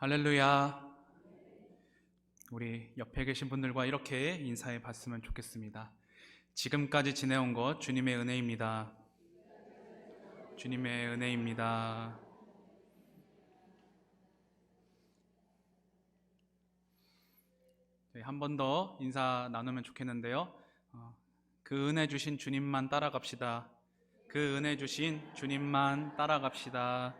할렐루야. 우리 옆에 계신 분들과 이렇게 인사해 봤으면 좋겠습니다. 지금까지 지내온 것 주님의 은혜입니다. 주님의 은혜입니다. 한 번 더 인사 나누면 좋겠는데요. 어, 그 은혜 주신 주님만 따라갑시다. 그 은혜 주신 주님만 따라갑시다.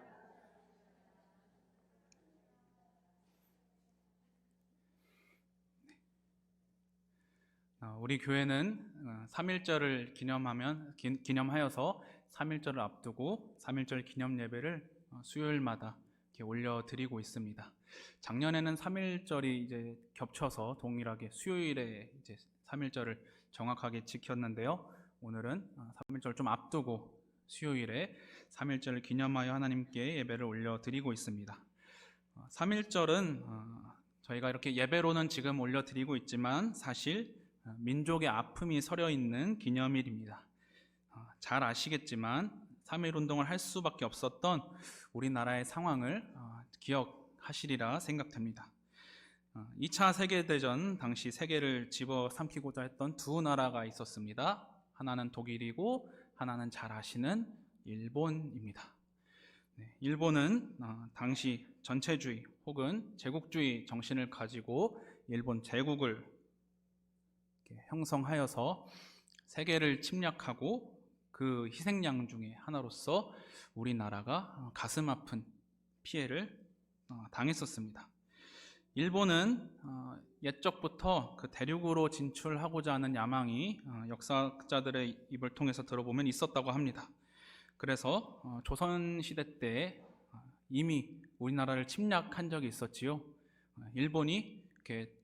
우리 교회는 3일절을 기념하면 기, 기념하여서 3일절을 앞두고 3일절 기념 예배를 어, 수요일마다 이렇게 올려드리고 있습니다. 작년에는 3일절이 이제 겹쳐서 동일하게 수요일에 이제 3일절을 정확하게 지켰는데요. 오늘은 3일절 좀 앞두고 수요일에 3일절을 기념하여 하나님께 예배를 올려드리고 있습니다. 3일절은 어, 저희가 이렇게 예배로는 지금 올려드리고 있지만 사실 어, 민족의 아픔이 서려 있는 기념일입니다. 어, 잘 아시겠지만 3.1 운동을 할 수밖에 없었던 우리나라의 상황을 기억하시리라 생각됩니다. 2차 세계대전 당시 세계를 집어삼키고자 했던 두 나라가 있었습니다. 하나는 독일이고 하나는 잘 아시는 일본입니다. 네, 일본은 당시 전체주의 혹은 제국주의 정신을 가지고 일본 제국을 형성하여서 세계를 침략하고 그 희생양 중에 하나로서 우리나라가 가슴 아픈 피해를 어, 당했었습니다. 일본은 어, 옛적부터 그 대륙으로 진출하고자 하는 야망이 어, 역사자들의 입을 통해서 들어보면 있었다고 합니다. 그래서 조선 시대 때 이미 우리나라를 침략한 적이 있었지요. 일본이 이렇게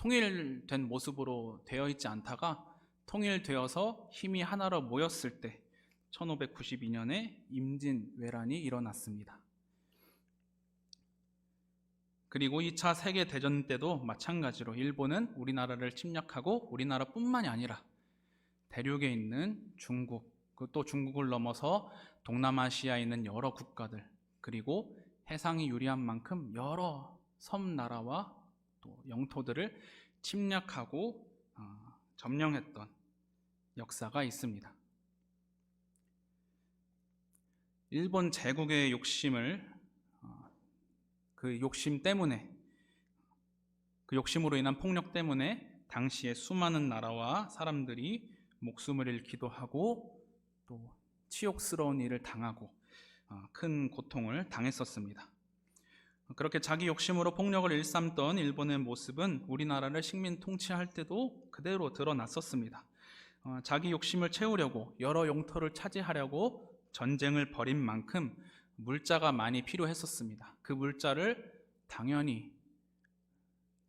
통일된 모습으로 되어 있지 않다가 통일되어서 힘이 하나로 모였을 때 1592년에 임진왜란이 일어났습니다. 그리고 2차 세계 대전 때도 마찬가지로 일본은 우리나라를 침략하고 우리나라뿐만이 아니라 대륙에 있는 중국, 그또 중국을 넘어서 동남아시아에 있는 여러 국가들, 그리고 해상이 유리한 만큼 여러 섬나라와 또 영토들을 침략하고 어, 점령했던 역사가 있습니다. 일본 제국의 욕심을 어, 그 욕심 때문에 그 욕심으로 인한 폭력 때문에 당시에 수많은 나라와 사람들이 목숨을 잃기도 하고 또 치욕스러운 일을 당하고 어, 큰 고통을 당했었습니다. 그렇게 자기 욕심으로 폭력을 일삼던 일본의 모습은 우리나라를 식민 통치할 때도 그대로 드러났었습니다. 어, 자기 욕심을 채우려고 여러 용토를 차지하려고 전쟁을 벌인 만큼 물자가 많이 필요했었습니다. 그 물자를 당연히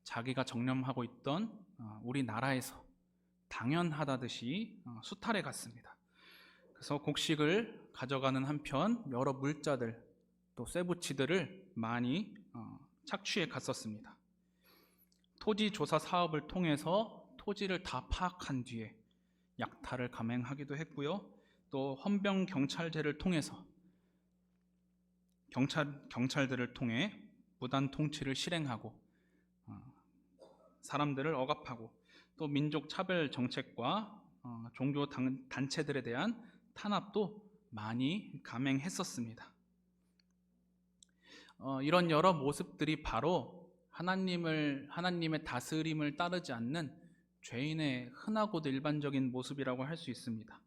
자기가 정념하고 있던 어, 우리나라에서 당연하다듯이 어, 수탈해 갔습니다. 그래서 곡식을 가져가는 한편 여러 물자들 또 쇠붙이들을 많이 어, 착취해 갔었습니다. 토지 조사 사업을 통해서 토지를 다 파악한 뒤에 약탈을 감행하기도 했고요. 또 헌병 경찰제를 통해서 경찰 경찰들을 통해 무단 통치를 실행하고 어, 사람들을 억압하고 또 민족 차별 정책과 어, 종교 단체들에 대한 탄압도 많이 감행했었습니다. 어, 이런 여러 모습들이 바로 하나님을 하나님의 다스림을 따르지 않는 죄인의 흔하고도 일반적인 모습이라고 할 수 있습니다.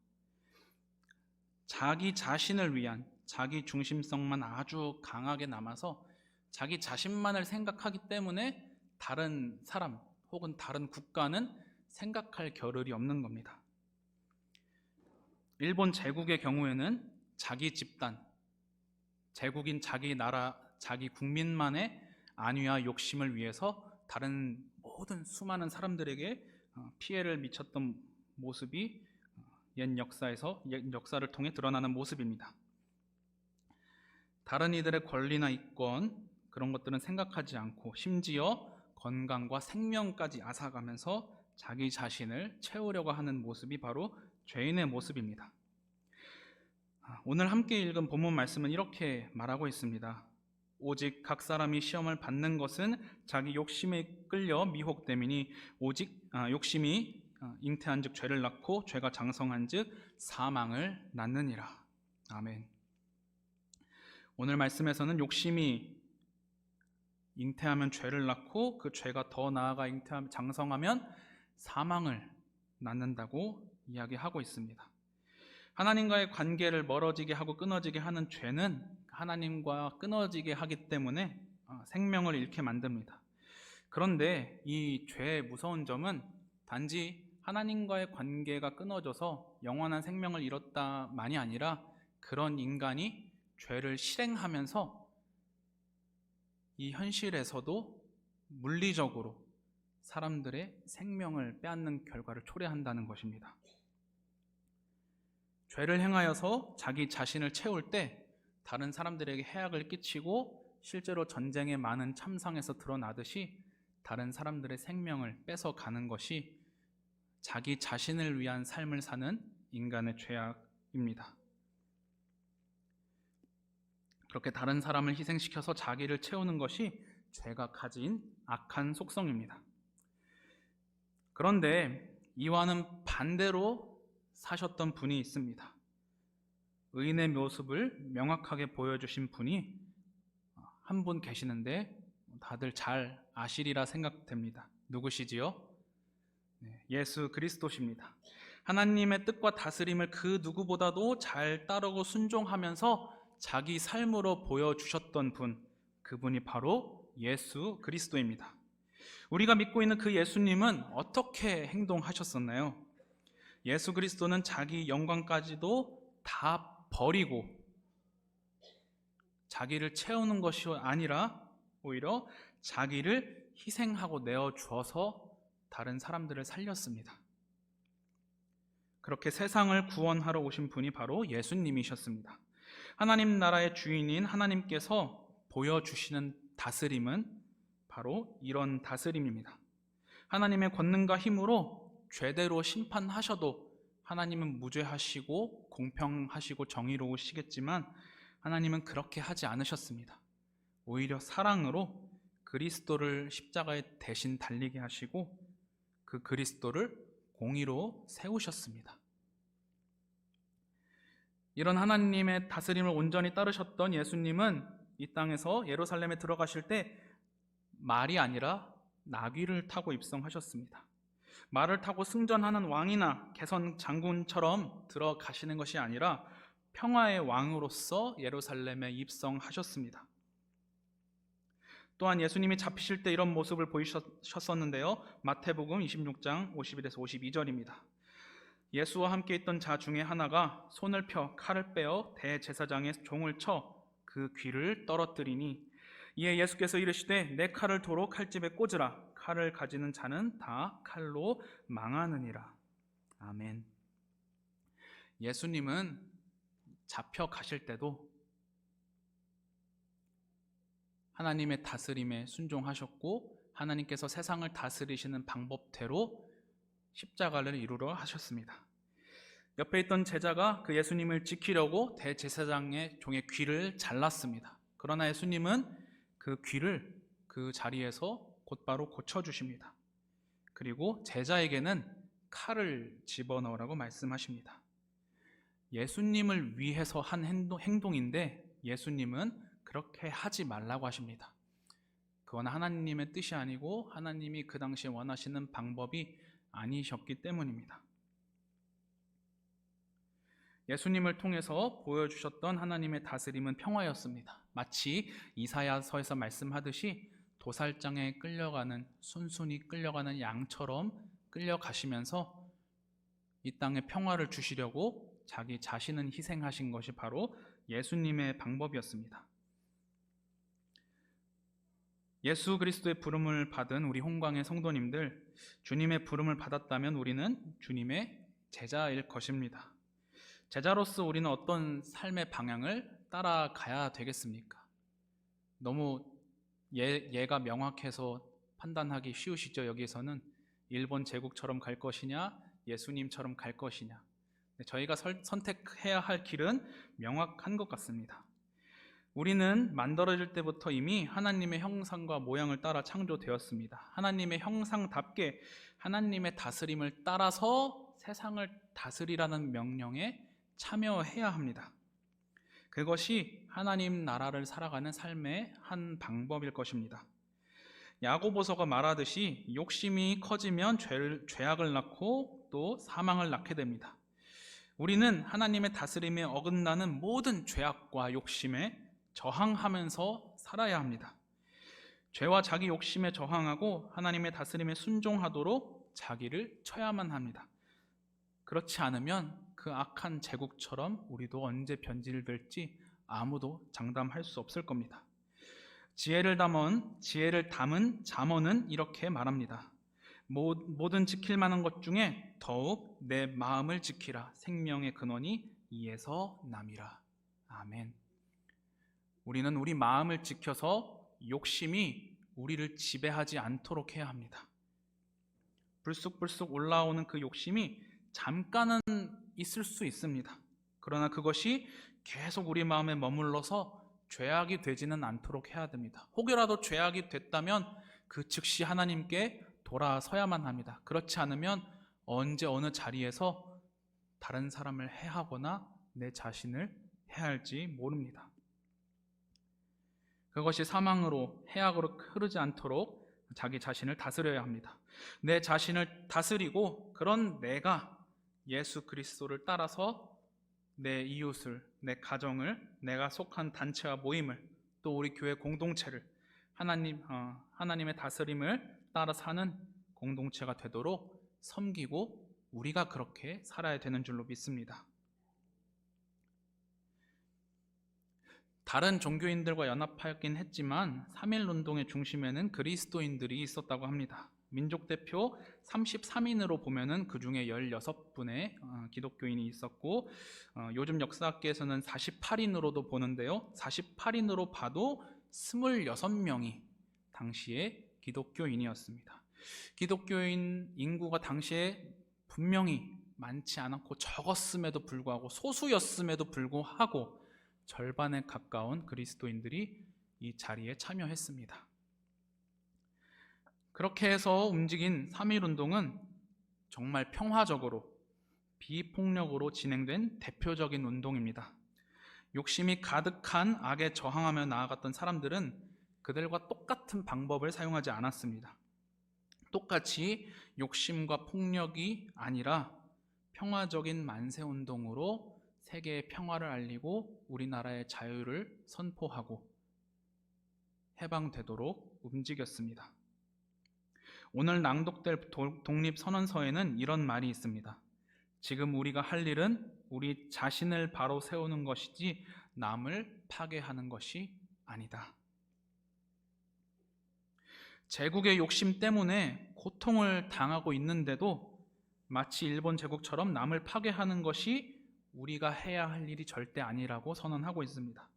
자기 자신을 위한 자기 중심성만 아주 강하게 남아서 자기 자신만을 생각하기 때문에 다른 사람 혹은 다른 국가는 생각할 겨를이 없는 겁니다. 일본 제국의 경우에는 자기 집단, 제국인 자기 나라 자기 국민만의 안위와 욕심을 위해서 다른 모든 수많은 사람들에게 어, 피해를 미쳤던 모습이 어, 옛 역사에서 옛 역사를 통해 드러나는 모습입니다. 다른 이들의 권리나 이권 그런 것들은 생각하지 않고 심지어 건강과 생명까지 앗아가면서 자기 자신을 채우려고 하는 모습이 바로 죄인의 모습입니다. 아, 오늘 함께 읽은 본문 말씀은 이렇게 말하고 있습니다. 오직 각 사람이 시험을 받는 것은 자기 욕심에 끌려 미혹됨이니 오직 아, 욕심이 아, 잉태한즉 죄를 낳고 죄가 장성한즉 사망을 낳느니라. 아멘. 오늘 말씀에서는 욕심이 잉태하면 죄를 낳고 그 죄가 더 나아가 잉태하면 장성하면 사망을 낳는다고 이야기하고 있습니다. 하나님과의 관계를 멀어지게 하고 끊어지게 하는 죄는 하나님과 끊어지게 하기 때문에 어, 생명을 잃게 만듭니다. 그런데 이 죄의 무서운 점은 단지 하나님과의 관계가 끊어져서 영원한 생명을 잃었다만이 아니라 그런 인간이 죄를 실행하면서 이 현실에서도 물리적으로 사람들의 생명을 빼앗는 결과를 초래한다는 것입니다. 죄를 행하여서 자기 자신을 채울 때 다른 사람들에게 해악을 끼치고 실제로 전쟁의 많은 참상에서 드러나듯이 다른 사람들의 생명을 뺏어 가는 것이 자기 자신을 위한 삶을 사는 인간의 죄악입니다. 그렇게 다른 사람을 희생시켜서 자기를 채우는 것이 죄가 가진 악한 속성입니다. 그런데 이와는 반대로 사셨던 분이 있습니다. 의인의 모습을 명확하게 보여주신 분이 한 분 계시는데 다들 잘 아시리라 생각됩니다. 누구시지요? 네, 예수 그리스도십니다. 하나님의 뜻과 다스림을 그 누구보다도 잘 따르고 순종하면서 자기 삶으로 보여주셨던 분, 그분이 바로 예수 그리스도입니다. 우리가 믿고 있는 그 예수님은 어떻게 행동하셨었나요? 예수 그리스도는 자기 영광까지도 다 버리고 자기를 채우는 것이 아니라 오히려 자기를 희생하고 내어 주어서 다른 사람들을 살렸습니다. 그렇게 세상을 구원하러 오신 분이 바로 예수님이셨습니다. 하나님 나라의 주인인 하나님께서 보여주시는 다스림은 바로 이런 다스림입니다. 하나님의 권능과 힘으로 죄대로 심판하셔도 하나님은 무죄하시고 공평하시고 정의로우시겠지만 하나님은 그렇게 하지 않으셨습니다. 오히려 사랑으로 그리스도를 십자가에 대신 달리게 하시고 그 그리스도를 공의로 세우셨습니다. 이런 하나님의 다스림을 온전히 따르셨던 예수님은 이 땅에서 예루살렘에 들어가실 때 말이 아니라 나귀를 타고 입성하셨습니다. 말을 타고 승전하는 왕이나 개선 장군처럼 들어가시는 것이 아니라 평화의 왕으로서 예루살렘에 입성하셨습니다. 또한 예수님이 잡히실 때 이런 모습을 보이셨었는데요. 마태복음 26장 51에서 52절입니다. 예수와 함께 있던 자 중에 하나가 손을 펴 칼을 빼어 대제사장의 종을 쳐 그 귀를 떨어뜨리니 이에 예수께서 이르시되 내 칼을 도로 칼집에 꽂으라 칼을 가지는 자는 다 칼로 망하느니라. 아멘. 예수님은 잡혀 가실 때도 하나님의 다스림에 순종하셨고 하나님께서 세상을 다스리시는 방법대로 십자가를 이루려 하셨습니다. 옆에 있던 제자가 그 예수님을 지키려고 대제사장의 종의 귀를 잘랐습니다. 그러나 예수님은 그 귀를 그 자리에서 곧바로 고쳐주십니다. 그리고 제자에게는 칼을 집어넣으라고 말씀하십니다. 예수님을 위해서 한 행동인데 예수님은 그렇게 하지 말라고 하십니다. 그건 하나님의 뜻이 아니고 하나님이 그 당시에 원하시는 방법이 아니셨기 때문입니다. 예수님을 통해서 보여주셨던 하나님의 다스림은 평화였습니다. 마치 이사야서에서 말씀하듯이 도살장에 끌려가는 순순히 끌려가는 양처럼 끌려가시면서 이 땅에 평화를 주시려고 자기 자신은 희생하신 것이 바로 예수님의 방법이었습니다. 예수 그리스도의 부름을 받은 우리 홍광의 성도님들, 주님의 부름을 받았다면 우리는 주님의 제자일 것입니다. 제자로서 우리는 어떤 삶의 방향을 따라가야 되겠습니까? 너무 예, 얘가 명확해서 판단하기 쉬우시죠. 여기서는 일본 제국처럼 갈 것이냐, 예수님처럼 갈 것이냐. 저희가 설, 선택해야 할 길은 명확한 것 같습니다. 우리는 만들어질 때부터 이미 하나님의 형상과 모양을 따라 창조되었습니다. 하나님의 형상답게 하나님의 다스림을 따라서 세상을 다스리라는 명령에 참여해야 합니다. 그것이 하나님 나라를 살아가는 삶의 한 방법일 것입니다. 야고보서가 말하듯이 욕심이 커지면 죄를, 죄악을 낳고 또 사망을 낳게 됩니다. 우리는 하나님의 다스림에 어긋나는 모든 죄악과 욕심에 저항하면서 살아야 합니다. 죄와 자기 욕심에 저항하고 하나님의 다스림에 순종하도록 자기를 쳐야만 합니다. 그렇지 않으면 그 악한 제국처럼 우리도 언제 변질될지 아무도 장담할 수 없을 겁니다. 지혜를 담은 지혜를 담은 잠언은 이렇게 말합니다. 모든 지킬 만한 것 중에 더욱 내 마음을 지키라. 생명의 근원이 이에서 남이라. 아멘. 우리는 우리 마음을 지켜서 욕심이 우리를 지배하지 않도록 해야 합니다. 불쑥불쑥 올라오는 그 욕심이 잠깐은 있을 수 있습니다. 그러나 그것이 계속 우리 마음에 머물러서 죄악이 되지는 않도록 해야 됩니다. 혹여라도 죄악이 됐다면 그 즉시 하나님께 돌아서야만 합니다. 그렇지 않으면 언제 어느 자리에서 다른 사람을 해하거나 내 자신을 해할지 모릅니다. 그것이 사망으로 해악으로 흐르지 않도록 자기 자신을 다스려야 합니다. 내 자신을 다스리고 그런 내가 예수 그리스도를 따라서 내 이웃을, 내 가정을, 내가 속한 단체와 모임을, 또 우리 교회 공동체를 하나님 어, 하나님의 다스림을 따라 사는 공동체가 되도록 섬기고 우리가 그렇게 살아야 되는 줄로 믿습니다. 다른 종교인들과 연합하긴 했지만 3일 운동의 중심에는 그리스도인들이 있었다고 합니다. 민족 대표 33인으로 보면은 그 중에 16분의 어, 기독교인이 있었고 어, 요즘 역사학계에서는 48인으로도 보는데요. 48인으로 봐도 26명이 당시에 기독교인이었습니다. 기독교인 인구가 당시에 분명히 많지 않았고 적었음에도 불구하고 소수였음에도 불구하고 절반에 가까운 그리스도인들이 이 자리에 참여했습니다. 그렇게 해서 움직인 3.1 운동은 정말 평화적으로 비폭력으로 진행된 대표적인 운동입니다. 욕심이 가득한 악에 저항하며 나아갔던 사람들은 그들과 똑같은 방법을 사용하지 않았습니다. 똑같이 욕심과 폭력이 아니라 평화적인 만세 운동으로 세계의 평화를 알리고 우리나라의 자유를 선포하고 해방되도록 움직였습니다. 오늘 낭독될 독립선언서에는 이런 말이 있습니다. 지금 우리가 할 일은 우리 자신을 바로 세우는 것이지 남을 파괴하는 것이 아니다. 제국의 욕심 때문에 고통을 당하고 있는데도 마치 일본 제국처럼 남을 파괴하는 것이 우리가 해야 할 일이 절대 아니라고 선언하고 있습니다.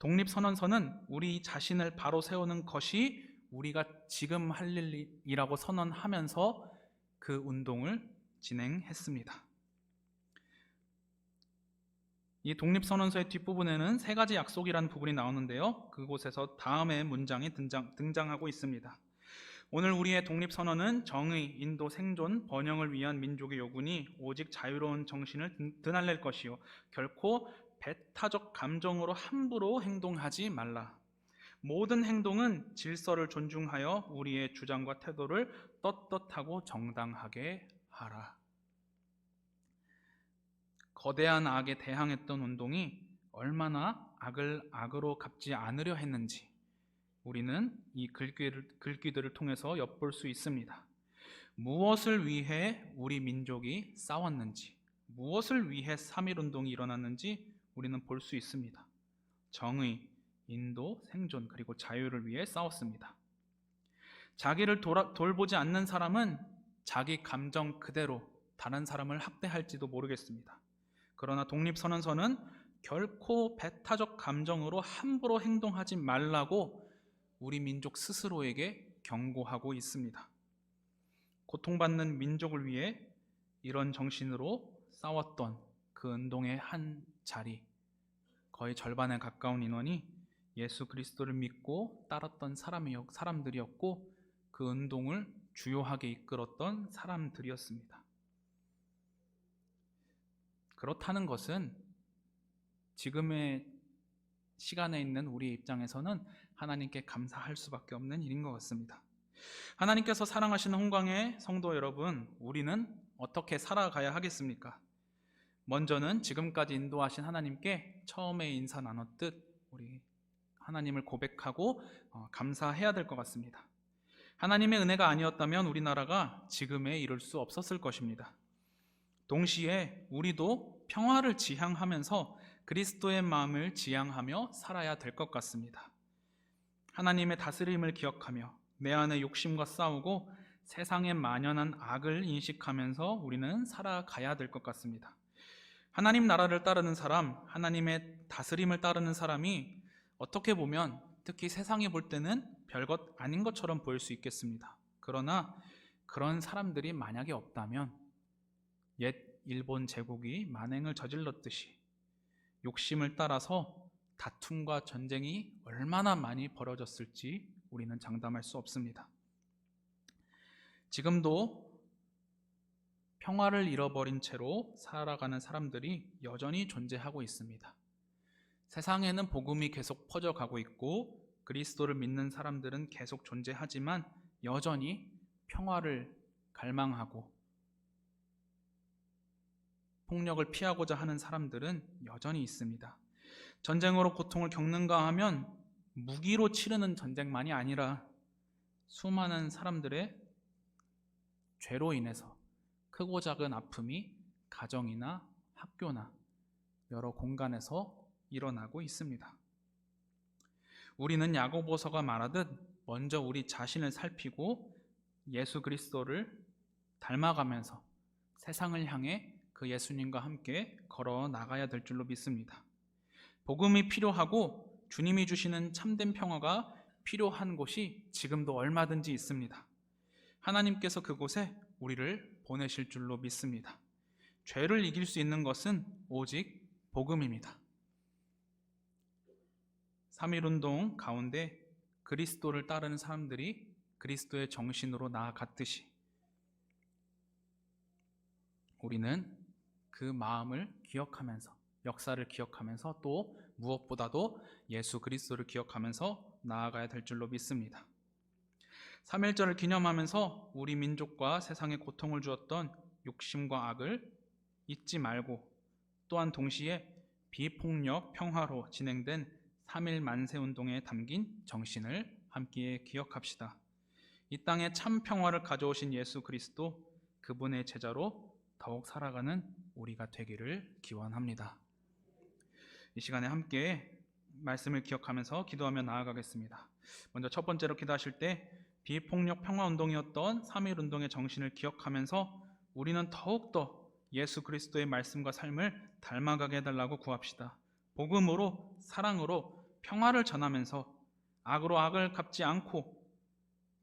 독립선언서는 우리 자신을 바로 세우는 것이 우리가 지금 할 일이라고 선언하면서 그 운동을 진행했습니다. 이 독립선언서의 뒷부분에는 세 가지 약속이라는 부분이 나오는데요. 그곳에서 다음의 문장이 등장, 등장하고 있습니다. 오늘 우리의 독립선언은 정의, 인도, 생존, 번영을 위한 민족의 요구니 오직 자유로운 정신을 드날릴 것이요. 결코 배타적 감정으로 함부로 행동하지 말라. 모든 행동은 질서를 존중하여 우리의 주장과 태도를 떳떳하고 정당하게 하라. 거대한 악에 대항했던 운동이 얼마나 악을 악으로 갚지 않으려 했는지 우리는 이 글귀를, 글귀들을 통해서 엿볼 수 있습니다. 무엇을 위해 우리 민족이 싸웠는지, 무엇을 위해 3.1 운동이 일어났는지 우리는 볼 수 있습니다. 정의, 인도, 생존, 그리고 자유를 위해 싸웠습니다. 자기를 돌아, 돌보지 않는 사람은 자기 감정 그대로 다른 사람을 학대할지도 모르겠습니다. 그러나 독립선언서는 결코 배타적 감정으로 함부로 행동하지 말라고 우리 민족 스스로에게 경고하고 있습니다. 고통받는 민족을 위해 이런 정신으로 싸웠던 그 운동의 한 자리, 거의 절반에 가까운 인원이 예수 그리스도를 믿고 따랐던 사람들이었고 그 운동을 주요하게 이끌었던 사람들이었습니다. 그렇다는 것은 지금의 시간에 있는 우리 입장에서는 하나님께 감사할 수밖에 없는 일인 것 같습니다. 하나님께서 사랑하시는 홍광의 성도 여러분, 우리는 어떻게 살아가야 하겠습니까? 먼저는 지금까지 인도하신 하나님께 처음에 인사 나눴듯 우리 하나님을 고백하고 어, 감사해야 될 것 같습니다. 하나님의 은혜가 아니었다면 우리나라가 지금에 이룰 수 없었을 것입니다. 동시에 우리도 평화를 지향하면서 그리스도의 마음을 지향하며 살아야 될 것 같습니다. 하나님의 다스림을 기억하며 내 안의 욕심과 싸우고 세상에 만연한 악을 인식하면서 우리는 살아가야 될 것 같습니다. 하나님 나라를 따르는 사람, 하나님의 다스림을 따르는 사람이 어떻게 보면 특히 세상이 볼 때는 별것 아닌 것처럼 보일 수 있겠습니다. 그러나 그런 사람들이 만약에 없다면 옛 일본 제국이 만행을 저질렀듯이 욕심을 따라서 다툼과 전쟁이 얼마나 많이 벌어졌을지 우리는 장담할 수 없습니다. 지금도 평화를 잃어버린 채로 살아가는 사람들이 여전히 존재하고 있습니다. 세상에는 복음이 계속 퍼져가고 있고 그리스도를 믿는 사람들은 계속 존재하지만 여전히 평화를 갈망하고 폭력을 피하고자 하는 사람들은 여전히 있습니다. 전쟁으로 고통을 겪는가 하면 무기로 치르는 전쟁만이 아니라 수많은 사람들의 죄로 인해서 크고 작은 아픔이 가정이나 학교나 여러 공간에서 일어나고 있습니다. 우리는 야고보서가 말하듯 먼저 우리 자신을 살피고 예수 그리스도를 닮아가면서 세상을 향해 그 예수님과 함께 걸어 나가야 될 줄로 믿습니다. 복음이 필요하고 주님이 주시는 참된 평화가 필요한 곳이 지금도 얼마든지 있습니다. 하나님께서 그곳에 우리를 보내실 줄로 믿습니다. 죄를 이길 수 있는 것은 오직 복음입니다. 3.1운동 가운데 그리스도를 따르는 사람들이 그리스도의 정신으로 나아갔듯이 우리는 그 마음을 기억하면서 역사를 기억하면서 또 무엇보다도 예수 그리스도를 기억하면서 나아가야 될 줄로 믿습니다. 3일절을 기념하면서 우리 민족과 세상에 고통을 주었던 욕심과 악을 잊지 말고 또한 동시에 비폭력 평화로 진행된 3일 만세 운동에 담긴 정신을 함께 기억합시다. 이 땅에 참 평화를 가져오신 예수 그리스도 그분의 제자로 더욱 살아가는 우리가 되기를 기원합니다. 이 시간에 함께 말씀을 기억하면서 기도하며 나아가겠습니다. 먼저 첫 번째로 기도하실 때 비폭력 평화 운동이었던 3.1 운동의 정신을 기억하면서 우리는 더욱더 예수 그리스도의 말씀과 삶을 닮아가게 해달라고 구합시다. 복음으로 사랑으로 평화를 전하면서 악으로 악을 갚지 않고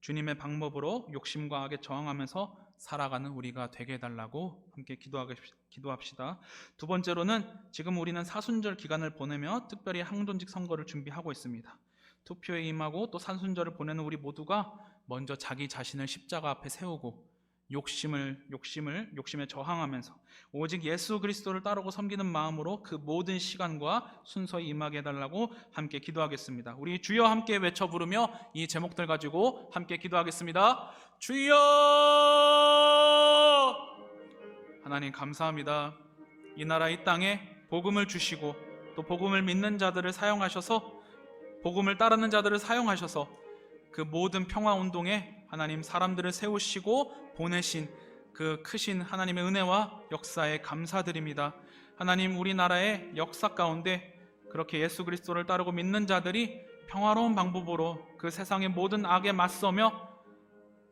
주님의 방법으로 욕심과 악에 저항하면서 살아가는 우리가 되게 해달라고 함께 기도합시다. 두 번째로는 지금 우리는 사순절 기간을 보내며 특별히 항존직 선거를 준비하고 있습니다. 투표에 임하고 또 산순절을 보내는 우리 모두가 먼저 자기 자신을 십자가 앞에 세우고 욕심을 욕심을 욕심에 저항하면서 오직 예수 그리스도를 따르고 섬기는 마음으로 그 모든 시간과 순서에 임하게 해달라고 함께 기도하겠습니다. 우리 주여 함께 외쳐 부르며 이 제목들 가지고 함께 기도하겠습니다. 주여 하나님 감사합니다. 이 나라 이 땅에 복음을 주시고 또 복음을 믿는 자들을 사용하셔서 복음을 따르는 자들을 사용하셔서 그 모든 평화 운동에 하나님 사람들을 세우시고 보내신 그 크신 하나님의 은혜와 역사에 감사드립니다. 하나님 우리나라의 역사 가운데 그렇게 예수 그리스도를 따르고 믿는 자들이 평화로운 방법으로 그 세상의 모든 악에 맞서며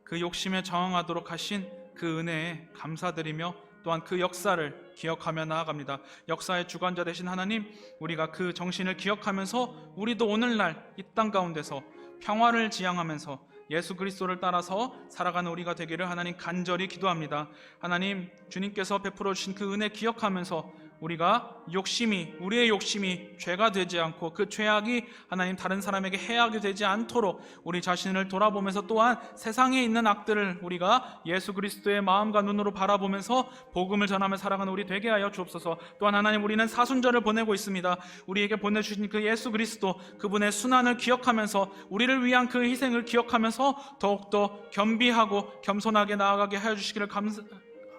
그 욕심에 저항하도록 하신 그 은혜에 감사드리며 또한 그 역사를 기억하며 나아갑니다. 역사의 주관자 되신 하나님, 우리가 그 정신을 기억하면서 우리도 오늘날 이 땅 가운데서 평화를 지향하면서 예수 그리스도를 따라서 살아가는 우리가 되기를 하나님 간절히 기도합니다. 하나님 주님께서 베풀어 주신 그 은혜 기억하면서 우리가 욕심이 우리의 욕심이 죄가 되지 않고 그 죄악이 하나님 다른 사람에게 해악이 되지 않도록 우리 자신을 돌아보면서 또한 세상에 있는 악들을 우리가 예수 그리스도의 마음과 눈으로 바라보면서 복음을 전하며 살아가는 우리 되게 하여 주옵소서. 또한 하나님 우리는 사순절을 보내고 있습니다. 우리에게 보내 주신 그 예수 그리스도 그분의 순환을 기억하면서 우리를 위한 그 희생을 기억하면서 더욱더 겸비하고 겸손하게 나아가게 하여 주시기를 감사.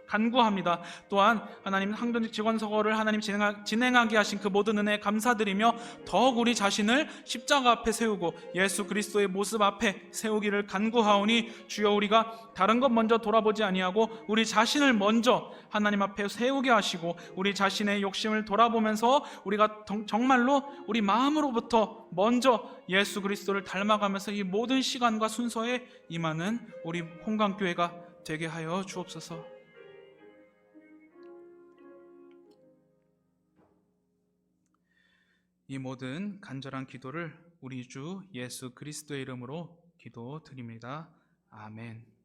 간구합니다. 또한 하나님 항전직 직원 서거를 하나님 진행하, 진행하게 하신 그 모든 은혜에 감사드리며 더욱 우리 자신을 십자가 앞에 세우고 예수 그리스도의 모습 앞에 세우기를 간구하오니 주여 우리가 다른 것 먼저 돌아보지 아니하고 우리 자신을 먼저 하나님 앞에 세우게 하시고 우리 자신의 욕심을 돌아보면서 우리가 정- 정말로 우리 마음으로부터 먼저 예수 그리스도를 닮아가면서 이 모든 시간과 순서에 임하는 우리 홍강교회가 되게 하여 주옵소서. 이 모든 간절한 기도를 우리 주 예수 그리스도의 이름으로 기도드립니다. 아멘.